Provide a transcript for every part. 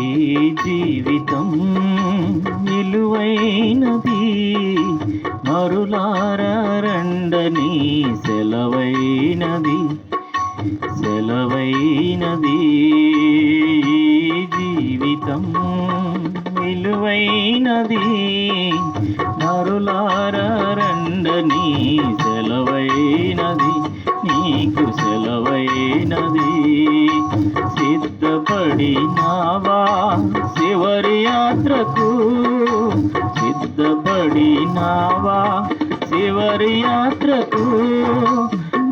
ఈ జీవితం నిలువైనది మరులారండని సెలవైనది సెలవైనది. జీవితం నిలువైనది నరులారండని సెలవైనది నీకు సెలవైనది. సిద్ధపడినావా శివరి యాత్రకు? సిద్ధపడినావా శివరి యాత్రకు?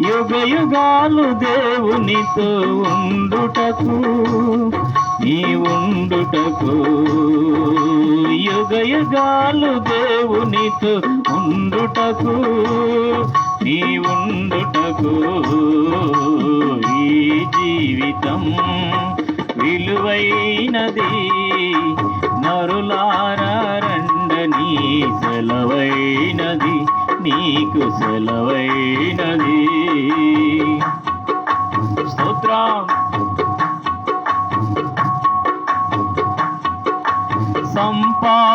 యుగ యుగాలు దేవునితో ఉండుటకు నీ ఉండుటకు యుగ యుగాలు దేవునితో ఉండుటకు నీ ఉండుటకు ఈ జీవితం విలువైనది. నరులారండని సెలవైనది నీకు సెలవైనది. స్తోత్రం.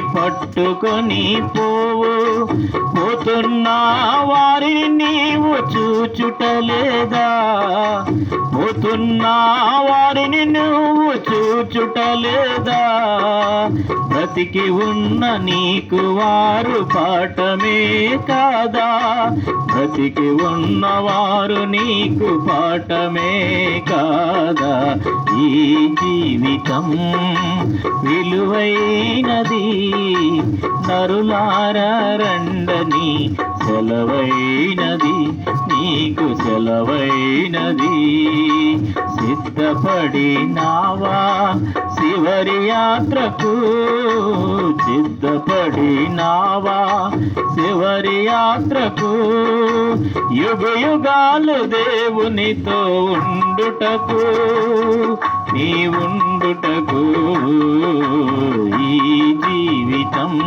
పట్టుకొని పోవు. పోతున్న వారిని నీవు చూచుటలేదా? పోతున్న వారిని నువ్వు చూచుటలేదా? బ్రతికి ఉన్న నీకు వారు పాఠమే కాదా? బ్రతికి ఉన్నవారు నీకు పాఠమే కాదా ఈ జీవితం విలువైనది. నరులారండని సెలవైనది. నీకు సెలవైనది. సిద్ధపడినావా శివరి యాత్రకు. సిద్ధపడినావా శివరి యాత్రకు. యుగ యుగాలు దేవునితో ఉండుటకు. నీ ఉండుటకు ఈ జీవితం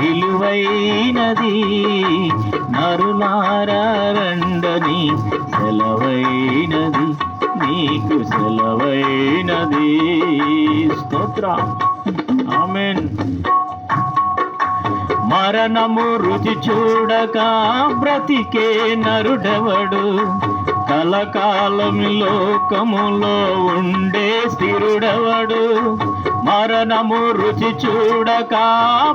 విలువైనది. నరులారండని సెలవైనది నీకు సెలవైనది. స్తోత్ర. ఆమెన్. మరణము రుచి చూడక బ్రతికే నరుడెవడు? కలకాలం లోకములో ఉండే స్థిరుడవడు? మరణము రుచి చూడక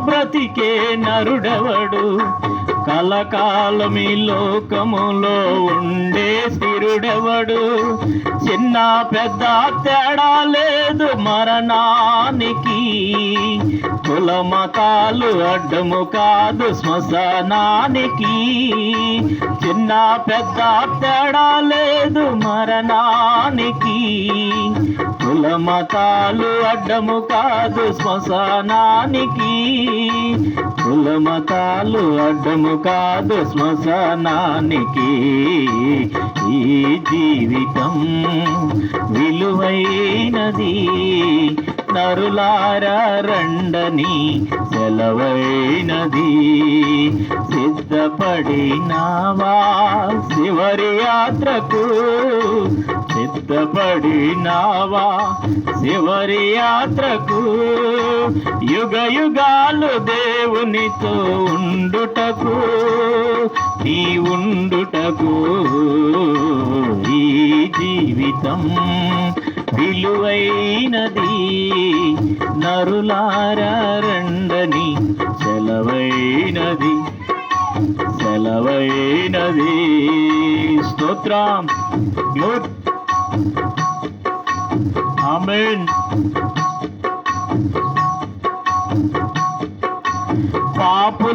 బ్రతికే నరుడవడు? కలకాలమి లోకములో ఉండే స్థిరుడెవడు? చిన్న పెద్ద తేడా లేదు మరణానికి. కుల మతాలు అడ్డము కాదు శ్మశానానికి. చిన్న పెద్ద తేడా లేదు మరణానికి. కుల మతాలు అడ్డము కాదు శ్మశానానికి. కుల మతాలు అడ్డము కాదు శ్మశానానికి. ఈ జీవితం విలువైనది. నరులార రండని సెలవైనది. సిద్ధపడినావా శివరి యాత్రకు? సిద్ధపడినావా శివరి యాత్రకు? యుగ యుగాలు దేవునితో ఉండుటకు నీ ఉండుటకు ఈ జీవితం విలువైనది. నరులారండని సెలవైనది సెలవైనది. స్తోత్రం. Good amen.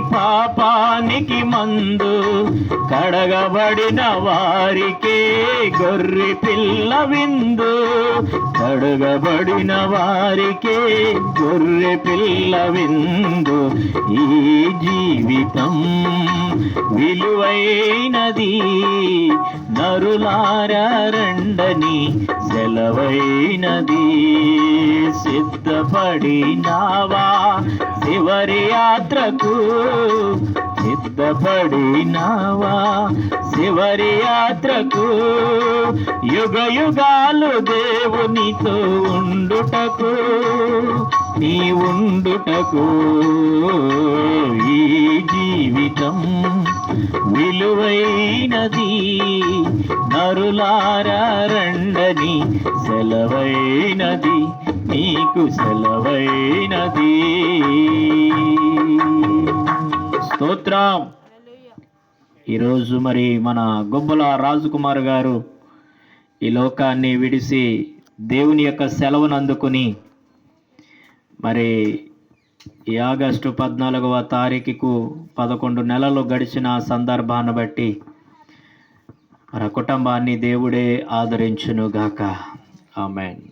పాపానికి మందు కడగబడిన వారికే గొర్రె పిల్ల విందు. కడగబడిన వారికే గొర్రె పిల్ల విందు. ఈ జీవితం విలువైనది నరులారండని సెలవైనది. సిద్ధపడినావా చివరి యాత్రకు సిద్ధపడినావా? శివరి యాత్రకు యుగ యుగాలు దేవునితో ఉండుటకు నీ ఉండుటకు ఈ జీవితం విలువైనది. నరులారండని సెలవైనది నీకు సెలవైనది. స్తోత్రం. ఈరోజు మరి మన గొబ్బల రాజకుమార్ గారు ఈ లోకాన్ని విడిసి దేవుని యొక్క సెలవును అందుకుని మరి ఈ ఆగస్టు పద్నాలుగవ తారీఖుకు పదకొండు నెలలు గడిచిన సందర్భాన్ని బట్టి మన కుటుంబాన్ని దేవుడే ఆదరించునుగాక. ఆమెన్.